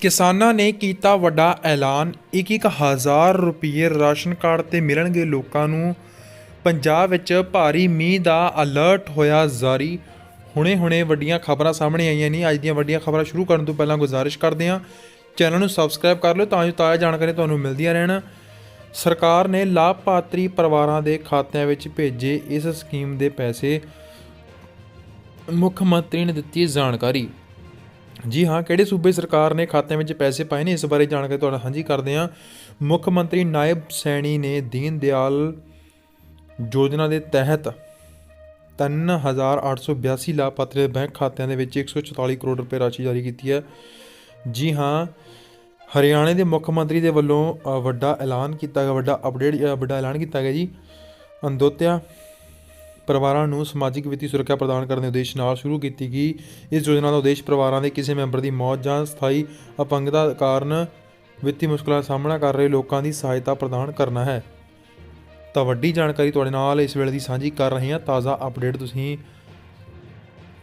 ਕਿਸਾਨਾਂ ਨੇ ਕੀਤਾ ਵੱਡਾ ਐਲਾਨ। 1-1000 ਰੁਪਏ ਰਾਸ਼ਨ ਕਾਰਡ ਤੇ ਮਿਲਣਗੇ ਲੋਕਾਂ ਨੂੰ। ਪੰਜਾਬ ਵਿੱਚ ਭਾਰੀ ਮੀਂਹ ਦਾ ਅਲਰਟ ਹੋਇਆ ਜਾਰੀ। ਹੁਣੇ-ਹੁਣੇ ਵੱਡੀਆਂ ਖਬਰਾਂ ਸਾਹਮਣੇ ਆਈਆਂ ਨੇ। ਅੱਜ ਦੀਆਂ ਵੱਡੀਆਂ ਖਬਰਾਂ ਸ਼ੁਰੂ ਕਰਨ ਤੋਂ ਪਹਿਲਾਂ ਗੁਜ਼ਾਰਿਸ਼ ਕਰਦੇ ਹਾਂ। ਚੈਨਲ ਨੂੰ ਸਬਸਕ੍ਰਾਈਬ ਕਰ ਲਓ ਤਾਂ ਜੋ ਤਾਜ਼ਾ ਜਾਣਕਾਰੀ ਤੁਹਾਨੂੰ ਮਿਲਦੀਆਂ ਰਹਿਣ। ਸਰਕਾਰ ਨੇ ਲਾਭਪਾਤਰੀ ਪਰਿਵਾਰਾਂ ਦੇ ਖਾਤਿਆਂ ਵਿੱਚ ਭੇਜੇ ਇਸ ਸਕੀਮ ਦੇ ਪੈਸੇ। ਮੁੱਖ ਮੰਤਰੀ ਨੇ ਦਿੱਤੀ ਜਾਣਕਾਰੀ। ਜੀ ਹਾਂ, ਕਿਹੜੇ ਸੂਬੇ ਸਰਕਾਰ ਨੇ ਖਾਤਿਆਂ ਵਿੱਚ ਪੈਸੇ ਪਾਏ ਨੇ? ਇਸ ਬਾਰੇ ਜਾਣਕਾਰੀ ਤੁਹਾਡਾ ਸਾਂਝੀ ਕਰਦੇ ਹਾਂ। ਮੁੱਖ ਮੰਤਰੀ ਨਾਇਬ ਸੈਣੀ ਨੇ ਦੀਨ ਦਿਆਲ ਯੋਜਨਾ ਦੇ ਤਹਿਤ 3882 ਲਾਭਪਾਤਰੀ ਦੇ ਬੈਂਕ ਖਾਤਿਆਂ ਦੇ ਵਿੱਚ 144 ਕਰੋੜ ਰੁਪਏ ਰਾਸ਼ੀ ਜਾਰੀ ਕੀਤੀ ਹੈ। ਜੀ ਹਾਂ, ਹਰਿਆਣੇ ਦੇ ਮੁੱਖ ਮੰਤਰੀ ਦੇ ਵੱਲੋਂ ਵੱਡਾ ਐਲਾਨ ਕੀਤਾ ਗਿਆ, ਵੱਡਾ ਅਪਡੇਟ ਵੱਡਾ ਐਲਾਨ ਕੀਤਾ ਗਿਆ ਜੀ। ਅੰਦੋਤਿਆ ਪਰਿਵਾਰਾਂ ਨੂੰ ਸਮਾਜਿਕ ਵਿੱਤੀ ਸੁਰੱਖਿਆ ਪ੍ਰਦਾਨ ਕਰਨ ਦੇ ਉਦੇਸ਼ ਨਾਲ ਸ਼ੁਰੂ ਕੀਤੀ ਗਈ। ਇਸ ਯੋਜਨਾ ਦਾ ਉਦੇਸ਼ ਪਰਿਵਾਰਾਂ ਦੇ ਕਿਸੇ ਮੈਂਬਰ ਦੀ ਮੌਤ ਜਾਂ ਸਥਾਈ ਅਪੰਗਤਾ ਕਾਰਨ ਵਿੱਤੀ ਮੁਸ਼ਕਲਾਂ ਦਾ ਸਾਹਮਣਾ ਕਰ ਰਹੇ ਲੋਕਾਂ ਦੀ ਸਹਾਇਤਾ ਪ੍ਰਦਾਨ ਕਰਨਾ ਹੈ। ਤਾਂ ਵੱਡੀ ਜਾਣਕਾਰੀ ਤੁਹਾਡੇ ਨਾਲ ਇਸ ਵੇਲੇ ਦੀ ਸਾਂਝੀ ਕਰ ਰਹੇ ਹਾਂ। ਤਾਜ਼ਾ ਅਪਡੇਟ ਤੁਸੀਂ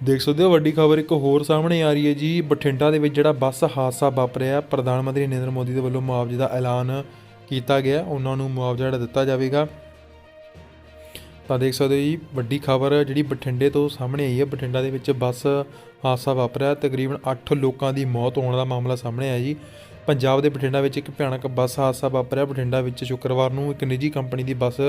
ਦੇਖ ਸਕਦੇ ਹੋ। ਵੱਡੀ ਖਬਰ ਇੱਕ ਹੋਰ ਸਾਹਮਣੇ ਆ ਰਹੀ ਹੈ ਜੀ। ਬਠਿੰਡਾ ਦੇ ਵਿੱਚ ਜਿਹੜਾ ਬੱਸ ਹਾਦਸਾ ਵਾਪਰਿਆ ਪ੍ਰਧਾਨ ਮੰਤਰੀ ਨਰਿੰਦਰ ਮੋਦੀ ਦੇ ਵੱਲੋਂ ਮੁਆਵਜ਼ੇ ਦਾ ਐਲਾਨ ਕੀਤਾ ਗਿਆ ਉਹਨਾਂ ਨੂੰ ਮੁਆਵਜ਼ਾ ਜਿਹੜਾ ਦਿੱਤਾ ਜਾਵੇਗਾ। ਤਾਂ ਦੇਖ ਸਕਦੇ ਹੋ ਜੀ, ਵੱਡੀ ਖਬਰ ਜਿਹੜੀ ਬਠਿੰਡੇ ਤੋਂ ਸਾਹਮਣੇ ਆਈ ਹੈ। ਬਠਿੰਡਾ ਦੇ ਵਿੱਚ ਬੱਸ ਹਾਦਸਾ ਵਾਪਰਿਆ। ਤਕਰੀਬਨ 8 ਲੋਕਾਂ ਦੀ ਮੌਤ ਹੋਣ ਦਾ ਮਾਮਲਾ ਸਾਹਮਣੇ ਆਇਆ ਜੀ। ਪੰਜਾਬ ਦੇ ਬਠਿੰਡਾ ਵਿੱਚ ਇੱਕ ਭਿਆਨਕ ਬੱਸ ਹਾਦਸਾ ਵਾਪਰਿਆ। ਬਠਿੰਡਾ ਵਿੱਚ ਸ਼ੁੱਕਰਵਾਰ ਨੂੰ ਇੱਕ ਨਿੱਜੀ ਕੰਪਨੀ ਦੀ ਬੱਸ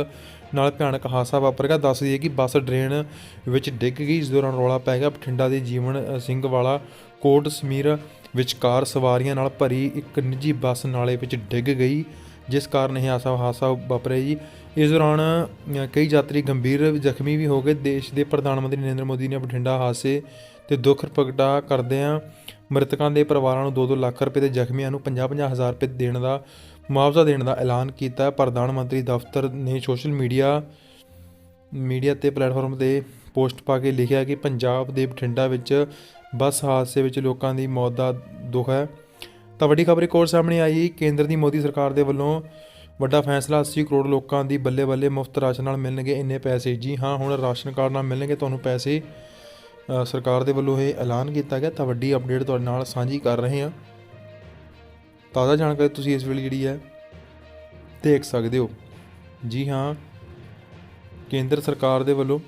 ਨਾਲ ਭਿਆਨਕ ਹਾਦਸਾ ਵਾਪਰ ਗਿਆ। ਦੱਸ ਦਈਏ ਕਿ ਬੱਸ ਡਰੇਨ ਵਿੱਚ ਡਿੱਗ ਗਈ ਇਸ ਦੌਰਾਨ ਰੌਲਾ ਪੈ ਗਿਆ। ਬਠਿੰਡਾ ਦੇ ਜੀਵਨ ਸਿੰਘ ਵਾਲਾ ਕੋਟ ਸਮੀਰ ਵਿਚਕਾਰ ਸਵਾਰੀਆਂ ਨਾਲ ਭਰੀ ਇੱਕ ਨਿੱਜੀ ਬੱਸ ਨਾਲੇ ਵਿੱਚ ਡਿੱਗ ਗਈ, ਜਿਸ ਕਾਰਨ ਇਹ ਹਾਦਸਾ ਹਾਦਸਾ ਵਾਪਰਿਆ ਜੀ। ਇਸ ਦੌਰਾਨ ਕਈ ਯਾਤਰੀ ਗੰਭੀਰ ਜ਼ਖਮੀ ਵੀ ਹੋ ਗਏ। ਦੇਸ਼ ਦੇ ਪ੍ਰਧਾਨ ਮੰਤਰੀ ਨਰਿੰਦਰ ਮੋਦੀ ਨੇ ਬਠਿੰਡਾ ਹਾਦਸੇ ਤੇ ਦੁੱਖ ਪ੍ਰਗਟਾ ਕਰਦਿਆਂ ਮ੍ਰਿਤਕਾਂ ਦੇ ਪਰਿਵਾਰਾਂ ਨੂੰ 2-2 ਲੱਖ ਰੁਪਏ ਤੇ ਜ਼ਖਮੀਆਂ ਨੂੰ 50-50 ਹਜ਼ਾਰ ਰੁਪਏ ਦੇਣ ਦਾ, ਮੁਆਵਜ਼ਾ ਦੇਣ ਦਾ ਐਲਾਨ ਕੀਤਾ। ਹੈ। ਪ੍ਰਧਾਨ ਮੰਤਰੀ ਦਫ਼ਤਰ ਨੇ ਸੋਸ਼ਲ ਮੀਡੀਆ ਮੀਡੀਆ ਤੇ ਪਲੇਟਫਾਰਮ ਤੇ ਪੋਸਟ ਪਾ ਕੇ ਲਿਖਿਆ ਕਿ ਪੰਜਾਬ ਦੇ ਬਠਿੰਡਾ ਵਿੱਚ ਬੱਸ ਹਾਦਸੇ ਵਿੱਚ ਲੋਕਾਂ ਦੀ ਮੌਤ ਦਾ ਦੁੱਖ ਹੈ। ਤਾਂ ਵੱਡੀ ਖਬਰ ਇੱਕ ਹੋਰ ਸਾਹਮਣੇ ਆਈ। ਕੇਂਦਰ ਦੀ ਮੋਦੀ ਸਰਕਾਰ ਦੇ ਵੱਲੋਂ ਵੱਡਾ ਫੈਸਲਾ 80 ਕਰੋੜ ਲੋਕਾਂ ਦੀ ਬੱਲੇ ਬੱਲੇ ਮੁਫਤ ਰਾਸ਼ਨ ਨਾਲ ਮਿਲਣਗੇ ਇੰਨੇ ਪੈਸੇ। ਜੀ ਹਾਂ, ਹੁਣ ਰਾਸ਼ਨ ਕਾਰਡ ਨਾਲ ਮਿਲਣਗੇ, ਤੁਹਾਨੂੰ ਪੈਸੇ ਸਰਕਾਰ ਦੇ ਵੱਲੋਂ ਇਹ ਐਲਾਨ ਕੀਤਾ ਗਿਆ। ਤਾਂ ਵੱਡੀ ਅਪਡੇਟ ਤੁਹਾਡੇ ਨਾਲ ਸਾਂਝੀ ਕਰ ਰਹੇ ਹਾਂ। ਤਾਜ਼ਾ ਜਾਣਕਾਰੀ ਤੁਸੀਂ ਇਸ ਵੇਲੇ ਜਿਹੜੀ ਹੈ, ਦੇਖ ਸਕਦੇ ਹੋ। ਜੀ ਹਾਂ, ਕੇਂਦਰ ਸਰਕਾਰ ਦੇ ਵੱਲੋਂ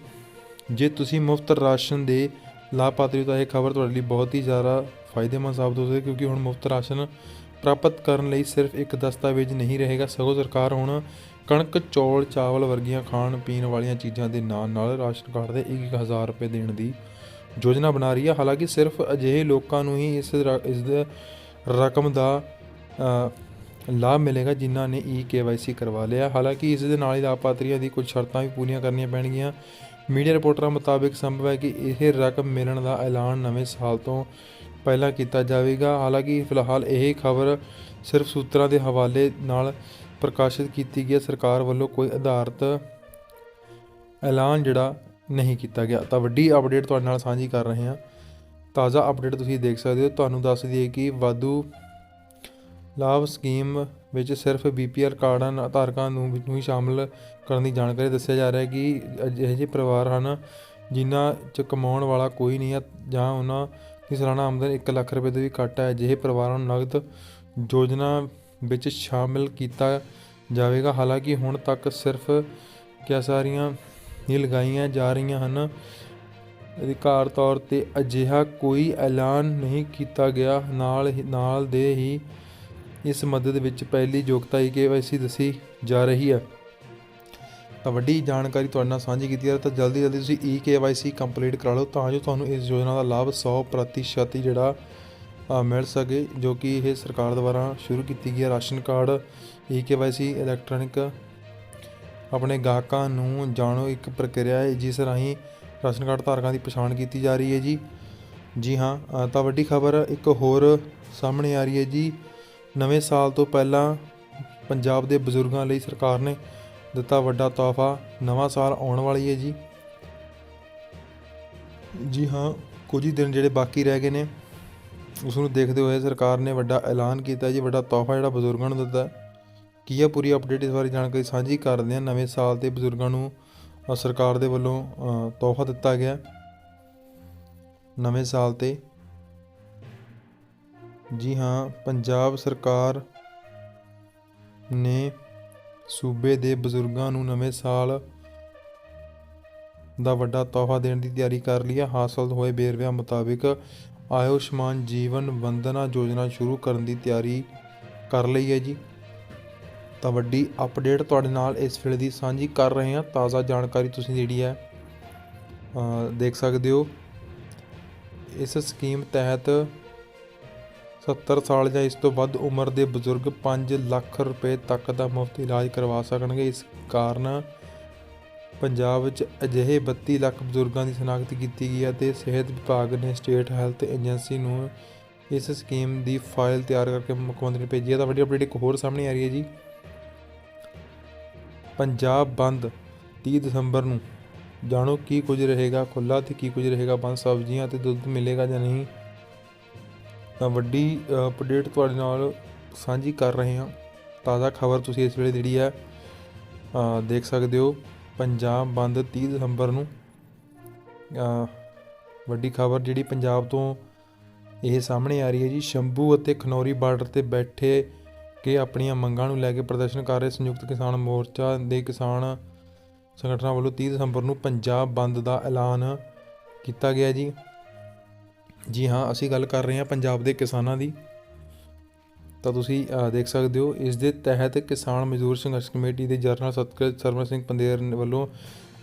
ਜੇ ਤੁਸੀਂ ਮੁਫਤ ਰਾਸ਼ਨ ਦੇ ਲਾਭਪਾਤਰੀ ਹੋ ਤਾਂ ਇਹ ਖਬਰ ਤੁਹਾਡੇ ਲਈ ਬਹੁਤ ਹੀ ਜ਼ਿਆਦਾ ਫਾਇਦੇਮੰਦ ਸਾਬਤ ਹੋ ਸਕਦੀ ਕਿਉਂਕਿ ਹੁਣ ਮੁਫਤ ਰਾਸ਼ਨ ਪ੍ਰਾਪਤ ਕਰਨ ਲਈ ਸਿਰਫ ਇੱਕ ਦਸਤਾਵੇਜ਼ ਨਹੀਂ ਰਹੇਗਾ, ਸਗੋਂ ਸਰਕਾਰ ਹੁਣ ਕਣਕ, ਚੌਲ, ਚਾਵਲ ਵਰਗੀਆਂ ਖਾਣ ਪੀਣ ਵਾਲੀਆਂ ਚੀਜ਼ਾਂ ਦੇ ਨਾਲ ਨਾਲ ਰਾਸ਼ਨ ਕਾਰਡ ਦੇ 1000 ਰੁਪਏ ਦੇਣ ਦੀ ਯੋਜਨਾ ਬਣਾ ਰਹੀ ਹੈ ਹਾਲਾਂਕਿ ਸਿਰਫ ਅਜਿਹੇ ਲੋਕਾਂ ਨੂੰ ਹੀ ਇਸ ਰ- ਇਸ ਰਕਮ ਦਾ ਲਾਭ ਮਿਲੇਗਾ ਜਿਨ੍ਹਾਂ ਨੇ ਈ ਕੇਵਾਈਸੀ ਕਰਵਾ ਲਿਆ। ਹਾਲਾਂਕਿ ਇਸ ਦੇ ਨਾਲ ਹੀ ਲਾਭਪਾਤਰੀਆਂ ਦੀ ਕੁਝ ਸ਼ਰਤਾਂ ਵੀ ਪੂਰੀਆਂ ਕਰਨੀਆਂ ਪੈਣਗੀਆਂ। ਮੀਡੀਆ ਰਿਪੋਰਟਰਾਂ ਮੁਤਾਬਕ ਸੰਭਵ ਹੈ ਕਿ ਇਹ ਰਕਮ ਮਿਲਣ ਦਾ ਐਲਾਨ ਨਵੇਂ ਸਾਲ ਤੋਂ ਪਹਿਲਾਂ ਕੀਤਾ ਜਾਵੇਗਾ। ਹਾਲਾਂਕਿ, ਫਿਲਹਾਲ ਇਹ ਖਬਰ ਸਿਰਫ ਸੂਤਰਾਂ ਦੇ ਹਵਾਲੇ ਨਾਲ ਪ੍ਰਕਾਸ਼ਿਤ ਕੀਤੀ ਗਈ ਹੈ। ਸਰਕਾਰ ਵੱਲੋਂ ਕੋਈ ਆਧਾਰਿਤ ਐਲਾਨ ਜਿਹੜਾ ਨਹੀਂ ਕੀਤਾ ਗਿਆ। ਤਾਂ ਵੱਡੀ ਅਪਡੇਟ ਤੁਹਾਡੇ ਨਾਲ ਸਾਂਝੀ ਕਰ ਰਹੇ ਹਾਂ। ਤਾਜ਼ਾ ਅਪਡੇਟ ਤੁਸੀਂ ਦੇਖ ਸਕਦੇ ਹੋ। ਤੁਹਾਨੂੰ ਦੱਸ ਦਈਏ ਕਿ ਵਾਧੂ ਲਾਭ ਸਕੀਮ ਵਿੱਚ ਸਿਰਫ ਬੀਪੀਐਲ ਕਾਰਡਾਂ ਨਾਲ ਧਾਰਕਾਂ ਨੂੰ ਨੂੰ ਹੀ ਸ਼ਾਮਲ ਕਰਨ ਦੀ ਜਾਣਕਾਰੀ ਦੱਸਿਆ ਜਾ ਰਿਹਾ ਹੈ ਕਿ ਅਜਿਹੇ ਜਿਹੇ ਪਰਿਵਾਰ ਹਨ ਜਿਨ੍ਹਾਂ 'ਚ ਕਮਾਉਣ ਵਾਲਾ ਕੋਈ ਨਹੀਂ ਹੈ ਜਾਂ ਉਹਨਾਂ ਦੀ ਸਾਲਾਨਾ ਆਮਦਨ 1 ਲੱਖ ਰੁਪਏ ਤੋਂ ਵੀ ਘੱਟ ਹੈ। ਅਜਿਹੇ ਪਰਿਵਾਰਾਂ ਨੂੰ ਨਗਦ ਯੋਜਨਾ ਵਿੱਚ ਸ਼ਾਮਿਲ ਕੀਤਾ ਜਾਵੇਗਾ। ਹਾਲਾਂਕਿ ਹੁਣ ਤੱਕ ਸਿਰਫ ਕਿਆ ਸਾਰੀਆਂ ਹੀ ਲਗਾਈਆਂ ਜਾ ਰਹੀਆਂ ਹਨ। ਅਧਿਕਾਰ ਤੌਰ ਤੇ ਅਜਿਹਾ ਕੋਈ ਐਲਾਨ ਨਹੀਂ ਕੀਤਾ ਗਿਆ। ਨਾਲ ਹੀ- ਨਾਲ ਦੇ ਹੀ ਇਸ ਮਦਦ ਵਿੱਚ ਪਹਿਲੀ ਯੋਗਤਾ ਹੀ ਕੇਵਾਈਸੀ ਦੱਸੀ ਜਾ ਰਹੀ ਹੈ। ਤਾਂ ਵੱਡੀ ਜਾਣਕਾਰੀ ਤੁਹਾਡੇ ਨਾਲ ਸਾਂਝੀ ਕੀਤੀ ਹੈ ਤਾਂ ਜਲਦੀ ਜਲਦੀ ਤੁਸੀਂ ਈ ਕੇਵਾਈਸੀ ਕੰਪਲੀਟ ਕਰਾ ਲਓ ਤਾਂ ਜੋ ਤੁਹਾਨੂੰ ਇਸ ਯੋਜਨਾ ਦਾ ਲਾਭ 100% ਹੀ ਜਿਹੜਾ ਮਿਲ ਸਕੇ, ਜੋ ਕਿ ਇਹ ਸਰਕਾਰ ਦੁਆਰਾ ਸ਼ੁਰੂ ਕੀਤੀ ਗਈ ਹੈ। Ration card e KYC electronic ਆਪਣੇ ਗਾਹਕਾਂ ਨੂੰ ਜਾਣੋ ਇੱਕ ਪ੍ਰਕਿਰਿਆ ਹੈ, ਜਿਸ ਰਾਹੀਂ ਰਾਸ਼ਨ ਕਾਰਡ ਧਾਰਕਾਂ ਦੀ ਪਛਾਣ ਕੀਤੀ ਜਾ ਰਹੀ ਹੈ ਜੀ। ਜੀ ਹਾਂ ਤਾਂ ਵੱਡੀ ਖਬਰ ਇੱਕ ਹੋਰ ਸਾਹਮਣੇ ਆ ਰਹੀ ਹੈ ਜੀ। ਨਵੇਂ ਸਾਲ ਤੋਂ ਪਹਿਲਾਂ ਪੰਜਾਬ ਦੇ ਬਜ਼ੁਰਗਾਂ ਲਈ ਸਰਕਾਰ ਨੇ ਦਿੱਤਾ ਵੱਡਾ ਤੋਹਫਾ, ਨਵਾਂ ਸਾਲ ਆਉਣ ਵਾਲੀ ਹੈ ਜੀ। ਜੀ ਹਾਂ, ਕੁਝ ਹੀ ਦਿਨ ਜਿਹੜੇ ਬਾਕੀ ਰਹਿ ਗਏ ਨੇ ਉਸ ਨੂੰ ਦੇਖਦੇ ਹੋਏ ਸਰਕਾਰ ਨੇ ਵੱਡਾ ਐਲਾਨ ਕੀਤਾ ਜੀ, ਵੱਡਾ ਤੋਹਫਾ ਜਿਹੜਾ ਬਜ਼ੁਰਗਾਂ ਨੂੰ ਦਿੱਤਾ। ਕੀ ਹੈ ਪੂਰੀ ਅਪਡੇਟ ਇਸ ਬਾਰੇ ਜਾਣਕਾਰੀ ਸਾਂਝੀ ਕਰਦੇ ਹਾਂ। ਨਵੇਂ ਸਾਲ ਤੇ ਬਜ਼ੁਰਗਾਂ ਨੂੰ ਸਰਕਾਰ ਦੇ ਵੱਲੋਂ ਤੋਹਫਾ ਦਿੱਤਾ ਗਿਆ। ਨਵੇਂ ਸਾਲ ਤੇ। ਜੀ ਹਾਂ, ਪੰਜਾਬ ਸਰਕਾਰ ਨੇ ਸੂਬੇ ਦੇ ਬਜ਼ੁਰਗਾਂ ਨੂੰ ਨਵੇਂ ਸਾਲ ਦਾ ਵੱਡਾ ਤੋਹਫਾ ਦੇਣ ਦੀ ਤਿਆਰੀ ਕਰ ਲਈ ਹੈ ਹਾਸਲ ਹੋਏ ਵੇਰਵਿਆਂ ਮੁਤਾਬਿਕ ਆਯੁਸ਼ਮਾਨ ਜੀਵਨ ਵੰਦਨਾ ਯੋਜਨਾ ਸ਼ੁਰੂ ਕਰਨ ਦੀ ਤਿਆਰੀ ਕਰ ਲਈ ਹੈ ਜੀ। ਤਾਂ ਵੱਡੀ ਅਪਡੇਟ ਤੁਹਾਡੇ ਨਾਲ ਇਸ ਵੇਲੇ ਦੀ ਸਾਂਝੀ ਕਰ ਰਹੇ ਹਾਂ। ਤਾਜ਼ਾ ਜਾਣਕਾਰੀ ਤੁਸੀਂ ਜਿਹੜੀ ਹੈ ਦੇਖ ਸਕਦੇ ਹੋ। ਇਸ ਸਕੀਮ ਤਹਿਤ 70 ਸਾਲ ਜਾਂ ਇਸ ਤੋਂ ਵੱਧ ਉਮਰ ਦੇ ਬਜ਼ੁਰਗ 5 ਲੱਖ ਰੁਪਏ ਤੱਕ ਦਾ ਮੁਫਤ ਇਲਾਜ ਕਰਵਾ ਸਕਣਗੇ। ਇਸ ਕਾਰਨ ਪੰਜਾਬ ਵਿੱਚ ਅਜਿਹੇ 32 ਲੱਖ ਬਜ਼ੁਰਗਾਂ ਦੀ ਸ਼ਨਾਖਤ ਕੀਤੀ ਗਈ ਹੈ ਤੇ ਸਿਹਤ ਵਿਭਾਗ ਨੇ ਸਟੇਟ ਹੈਲਥ ਏਜੰਸੀ ਨੂੰ ਇਸ ਸਕੀਮ ਦੀ ਫਾਈਲ ਤਿਆਰ ਕਰਕੇ ਮੁੱਖ ਮੰਤਰੀ ਨੂੰ ਭੇਜੀ ਹੈ। ਤਾਂ ਵੱਡੀ ਅਪਡੇਟ ਇੱਕ ਹੋਰ ਸਾਹਮਣੇ ਆ ਰਹੀ ਹੈ ਜੀ। ਪੰਜਾਬ ਬੰਦ 30 ਦਸੰਬਰ ਨੂੰ। ਜਾਣੋ ਕੀ ਕੁਝ ਰਹੇਗਾ ਖੁੱਲਾ ਤੇ ਕੀ ਕੁਝ ਰਹੇਗਾ, ਬੰਦ ਸਬਜ਼ੀਆਂ ਤੇ ਦੁੱਧ ਮਿਲੇਗਾ ਜਾਂ ਨਹੀਂ? ਤਾਂ ਵੱਡੀ ਅਪਡੇਟ ਤੁਹਾਡੇ ਨਾਲ ਸਾਂਝੀ ਕਰ ਰਹੇ ਹਾਂ। ਤਾਜ਼ਾ ਖਬਰ ਤੁਸੀਂ ਇਸ ਵੇਲੇ ਜਿਹੜੀ ਹੈ ਦੇਖ ਸਕਦੇ ਹੋ। ਪੰਜਾਬ ਬੰਦ 30 ਦਸੰਬਰ ਨੂੰ। ਵੱਡੀ ਖਬਰ ਜਿਹੜੀ ਪੰਜਾਬ ਤੋਂ ਇਹ ਸਾਹਮਣੇ ਆ ਰਹੀ ਹੈ ਜੀ। ਸ਼ੰਭੂ ਅਤੇ ਖਨੌਰੀ ਬਾਰਡਰ ਤੇ ਬੈਠੇ ਕਿ ਆਪਣੀਆਂ ਮੰਗਾਂ ਨੂੰ ਲੈ ਕੇ ਪ੍ਰਦਰਸ਼ਨ ਕਰ ਰਹੇ ਸੰਯੁਕਤ ਕਿਸਾਨ ਮੋਰਚਾ ਦੇ ਕਿਸਾਨ ਸੰਗਠਨਾਂ ਵੱਲੋਂ 30 ਦਸੰਬਰ ਨੂੰ ਪੰਜਾਬ ਬੰਦ ਦਾ ਐਲਾਨ ਕੀਤਾ ਗਿਆ ਜੀ। ਜੀ ਹਾਂ, ਅਸੀਂ ਗੱਲ ਕਰ ਰਹੇ ਹਾਂ ਪੰਜਾਬ ਦੇ ਕਿਸਾਨਾਂ ਦੀ। ਤਾਂ ਤੁਸੀਂ ਦੇਖ ਸਕਦੇ ਹੋ, ਇਸ ਦੇ ਤਹਿਤ ਕਿਸਾਨ ਮਜ਼ਦੂਰ ਸੰਘਰਸ਼ ਕਮੇਟੀ ਦੇ ਜਨਰਲ ਸਤਿਕਾਰ ਸਰਵਨ ਸਿੰਘ ਪੰਦੇਰ ਵੱਲੋਂ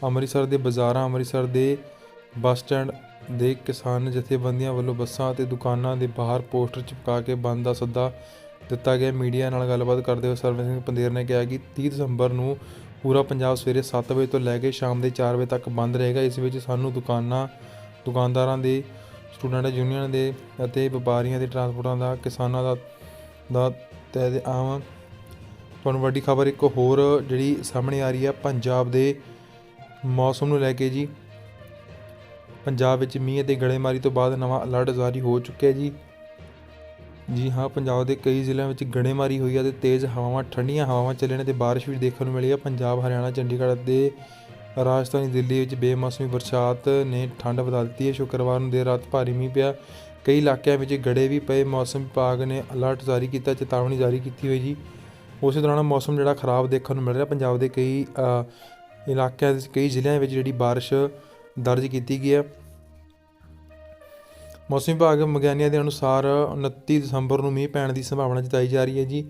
ਅੰਮ੍ਰਿਤਸਰ ਦੇ ਬਾਜ਼ਾਰਾਂ, ਅੰਮ੍ਰਿਤਸਰ ਦੇ ਬੱਸ ਸਟੈਂਡ ਦੇ ਕਿਸਾਨ ਜਥੇਬੰਦੀਆਂ ਵੱਲੋਂ ਬੱਸਾਂ ਅਤੇ ਦੁਕਾਨਾਂ ਦੇ ਬਾਹਰ ਪੋਸਟਰ ਚਿਪਕਾ ਕੇ ਬੰਦ ਦਾ ਸੱਦਾ ਦਿੱਤਾ ਗਿਆ। ਮੀਡੀਆ ਨਾਲ ਗੱਲਬਾਤ ਕਰਦੇ ਹੋਏ ਸਰਵਨ ਸਿੰਘ ਪੰਦੇਰ ਨੇ ਕਿਹਾ ਕਿ 30 ਦਸੰਬਰ ਨੂੰ ਪੂਰਾ ਪੰਜਾਬ ਸਵੇਰੇ 7 ਵਜੇ ਤੋਂ ਲੈ ਕੇ ਸ਼ਾਮ ਦੇ 4 ਵਜੇ ਤੱਕ ਬੰਦ ਰਹੇਗਾ। ਇਸ ਵਿੱਚ ਸਾਨੂੰ ਦੁਕਾਨਾਂ, ਦੁਕਾਨਦਾਰਾਂ ਦੇ ਸਟੂਡੈਂਟ ਯੂਨੀਅਨ ਦੇ ਅਤੇ ਵਪਾਰੀਆਂ ਦੇ ਟਰਾਂਸਪੋਰਟਾਂ ਦਾ, ਕਿਸਾਨਾਂ ਦਾ ਦਾ ਤਹਿ ਆਮ ਤੁਹਾਨੂੰ ਵੱਡੀ ਖਬਰ ਇੱਕ ਹੋਰ ਜਿਹੜੀ ਸਾਹਮਣੇ ਆ ਰਹੀ ਆ, ਪੰਜਾਬ ਦੇ ਮੌਸਮ ਨੂੰ ਲੈ ਕੇ ਜੀ। ਪੰਜਾਬ ਵਿੱਚ ਮੀਂਹ ਅਤੇ ਗੜੇਮਾਰੀ ਤੋਂ ਬਾਅਦ ਨਵਾਂ ਅਲਰਟ ਜਾਰੀ ਹੋ ਚੁੱਕਿਆ ਜੀ। ਜੀ ਹਾਂ, ਪੰਜਾਬ ਦੇ ਕਈ ਜ਼ਿਲ੍ਹਿਆਂ ਵਿੱਚ ਗੜੇਮਾਰੀ ਹੋਈ ਹੈ ਤੇ ਤੇਜ਼ ਹਵਾਵਾਂ, ਠੰਡੀਆਂ ਹਵਾਵਾਂ ਚੱਲਣ ਤੇ ਬਾਰਿਸ਼ ਵੀ ਦੇਖਣ ਨੂੰ ਮਿਲੀ ਹੈ ਪੰਜਾਬ, ਹਰਿਆਣਾ, ਚੰਡੀਗੜ੍ਹ ਅਤੇ ਰਾਜਧਾਨੀ ਦਿੱਲੀ ਵਿੱਚ ਬੇਮੌਸਮੀ ਬਰਸਾਤ ਨੇ ਠੰਡ ਵਧਾ ਦਿੱਤੀ ਹੈ। ਸ਼ੁੱਕਰਵਾਰ ਨੂੰ ਦੇਰ ਰਾਤ ਭਾਰੀ ਮੀਂਹ ਪਿਆ। ਕਈ ਇਲਾਕਿਆਂ ਵਿੱਚ ਗੜੇ ਵੀ ਪਏ। ਮੌਸਮ ਵਿਭਾਗ ਨੇ ਅਲਰਟ ਜਾਰੀ ਕੀਤਾ, ਚੇਤਾਵਨੀ ਜਾਰੀ ਕੀਤੀ ਹੋਈ ਜੀ। ਉਸੇ ਦੌਰਾਨ ਮੌਸਮ ਜਿਹੜਾ ਖਰਾਬ ਦੇਖਣ ਨੂੰ ਮਿਲ ਰਿਹਾ। ਪੰਜਾਬ ਦੇ ਕਈ ਇਲਾਕਿਆਂ ਵਿੱਚ ਕਈ ਜ਼ਿਲ੍ਹਿਆਂ ਵਿੱਚ ਜਿਹੜੀ ਬਾਰਿਸ਼ ਦਰਜ ਕੀਤੀ ਗਈ ਹੈ। ਮੌਸਮ ਵਿਭਾਗ ਵਿਗਿਆਨੀਆਂ ਦੇ ਅਨੁਸਾਰ 29 ਦਸੰਬਰ ਨੂੰ ਮੀਂਹ ਪੈਣ ਦੀ ਸੰਭਾਵਨਾ ਜਤਾਈ ਜਾ ਰਹੀ ਹੈ ਜੀ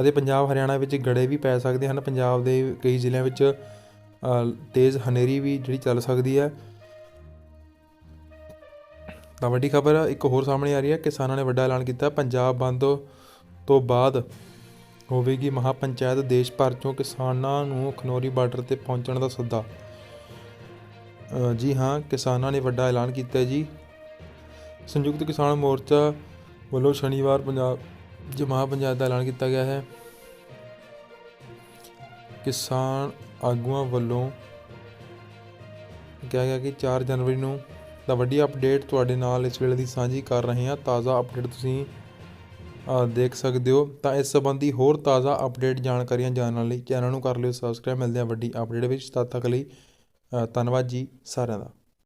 ਅਤੇ ਪੰਜਾਬ, ਹਰਿਆਣਾ ਵਿੱਚ ਗੜੇ ਵੀ ਪੈ ਸਕਦੇ ਹਨ। ਪੰਜਾਬ ਦੇ ਕਈ ਜ਼ਿਲ੍ਹਿਆਂ ਵਿੱਚ ਤੇਜ਼ ਹਨੇਰੀ ਵੀ ਜਿਹੜੀ ਚੱਲ ਸਕਦੀ ਹੈ। ਤਾਂ ਵੱਡੀ ਖਬਰ ਇੱਕ ਹੋਰ ਸਾਹਮਣੇ ਆ ਰਹੀ ਹੈ। ਕਿਸਾਨਾਂ ਨੇ ਵੱਡਾ ਐਲਾਨ ਕੀਤਾ। ਪੰਜਾਬ ਬੰਦ ਤੋਂ ਬਾਅਦ ਹੋਵੇਗੀ ਮਹਾਪੰਚਾਇਤ ਦੇਸ਼ ਭਰ ਚੋਂ ਕਿਸਾਨਾਂ ਨੂੰ ਖਨੌਰੀ ਬਾਰਡਰ ਤੇ ਪਹੁੰਚਣ ਦਾ ਸੱਦਾ। ਜੀ ਹਾਂ, ਕਿਸਾਨਾਂ ਨੇ ਵੱਡਾ ਐਲਾਨ ਕੀਤਾ ਜੀ। ਸੰਯੁਕਤ ਕਿਸਾਨ ਮੋਰਚਾ ਵੱਲੋਂ ਸ਼ਨੀਵਾਰ ਪੰਜਾਬ 'ਚ ਮਹਾਪੰਚਾਇਤ ਦਾ ਐਲਾਨ ਕੀਤਾ ਗਿਆ ਹੈ। ਕਿਸਾਨ ਆਗੂਆਂ ਵੱਲੋਂ ਕਿਹਾ ਗਿਆ ਕਿ 4 ਜਨਵਰੀ ਨੂੰ ਤਾਂ ਵੱਡੀ ਅਪਡੇਟ ਤੁਹਾਡੇ ਨਾਲ ਇਸ ਵੇਲੇ ਦੀ ਸਾਂਝੀ ਕਰ ਰਹੇ ਹਾਂ। ਤਾਜ਼ਾ ਅਪਡੇਟ ਤੁਸੀਂ ਦੇਖ ਸਕਦੇ ਹੋ। ਤਾਂ ਇਸ ਸੰਬੰਧੀ ਹੋਰ ਤਾਜ਼ਾ ਅਪਡੇਟ ਜਾਣਕਾਰੀਆਂ ਜਾਣਨ ਲਈ ਚੈਨਲ ਨੂੰ ਕਰ ਲਿਓ ਸਬਸਕ੍ਰਾਈਬ ਮਿਲਦੇ ਆ ਵੱਡੀ ਅਪਡੇਟ ਵਿੱਚ। ਤਦ ਤੱਕ ਲਈ ਧੰਨਵਾਦ ਜੀ ਸਾਰਿਆਂ ਦਾ।